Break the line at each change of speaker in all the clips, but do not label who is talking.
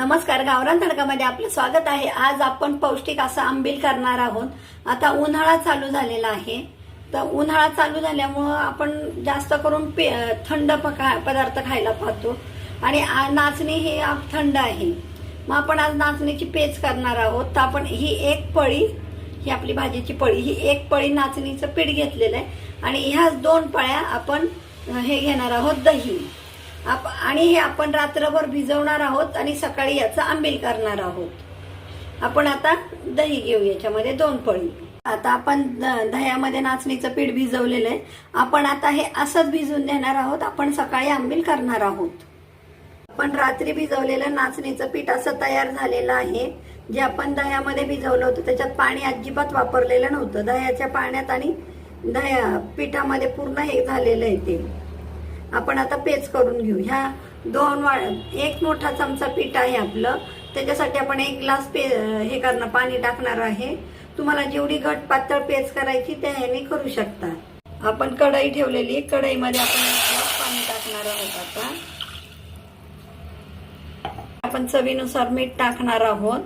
नमस्कार गावरान तडकामध्ये आपलं स्वागत आहे. आज आपण पौष्टिक असं आंबील करणार आहोत. आता उन्हाळा चालू झालेला आहे. तर उन्हाळा चालू झाल्यामुळं आपण जास्त करून पे थंड पदार्थ खायला पाहतो. आणि नाचणी हे थंड आहे. मग आपण आज नाचणीची पेज करणार आहोत. तर आपण ही एक पळी ही आपली भाजीची पळी ही एक पळी नाचणीचं पीठ घेतलेलं आहे. आणि ह्याच दोन पळ्या आपण हे घेणार आहोत दही. आप आणि हे आपण रात्रभर भिजवणार आहोत आणि सकाळी याचं आंबील करणार आहोत. आपण आता दही घेऊ याच्यामध्ये दोन पळी आता आपण दह्यामध्ये नाचणीचं पीठ भिजवलेलं आहे. आपण आता हे असंच भिजवून देणार आहोत. आपण सकाळी आंबील करणार आहोत. आपण रात्री भिजवलेलं नाचणीचं पीठ असं तयार झालेलं आहे. जे आपण दह्यामध्ये भिजवलं होतं त्याच्यात पाणी अजिबात वापरलेलं नव्हतं. दह्याच्या पाण्यात आणि दह्या पिठामध्ये पूर्ण हे झालेलं आहे ते. आपण आता पेच करून घेऊ. ह्या दोन वा एक मोठा चमचा पीठ आहे आपलं. त्याच्यासाठी आपण एक ग्लास पे हे करणार पाणी टाकणार आहे. तुम्हाला जेवढी घट पातळ पेच करायची त्या ह्याने करू शकता. आपण कढई ठेवलेली आहे. कढईमध्ये आपण एक ग्लास पाणी टाकणार आहोत आता. आपण चवीनुसार मीठ टाकणार आहोत.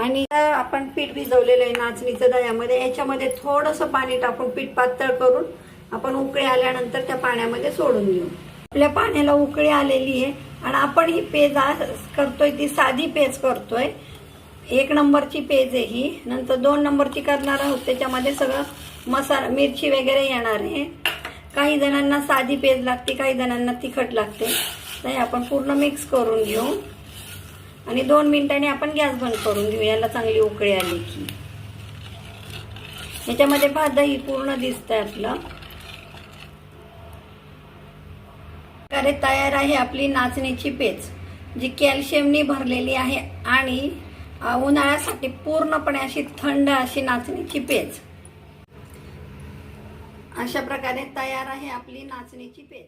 आणि आपण पीठ भिजवलेलं आहे नाचणीचं दह्यामध्ये. याच्यामध्ये थोडंसं पाणी टाकून पीठ पातळ करून आपण उकळी आल्यानंतर त्या पाण्यामध्ये सोडून देऊ. आपल्या पाण्याला उकळी आलेली आहे आणि आपण ही पेज आज करतोय ती साधी पेज करतोय. एक नंबरची पेज आहे ही. नंतर दोन नंबरची करणार आहोत. त्याच्यामध्ये सगळं मसाला मिरची वगैरे येणार आहे. काही जणांना साधी पेज लागते काही जणांना तिखट लागते. तर आपण पूर्ण मिक्स करून घेऊ. आणि दोन मिनिटांनी आपण गॅस बंद करून घेऊ. याला चांगली उकळी आली की. याच्यामध्ये पहा पूर्ण दिसतंय आपलं. प्रकारे तयार आहे आपली नाचणीची पेज जी कॅल्शियमनी भरलेली आहे आणि उन्हाळ्यासाठी पूर्णपणे अशी थंड अशी नाचणीची पेज अशा प्रकारे तयार आहे आपली नाचणीची पेज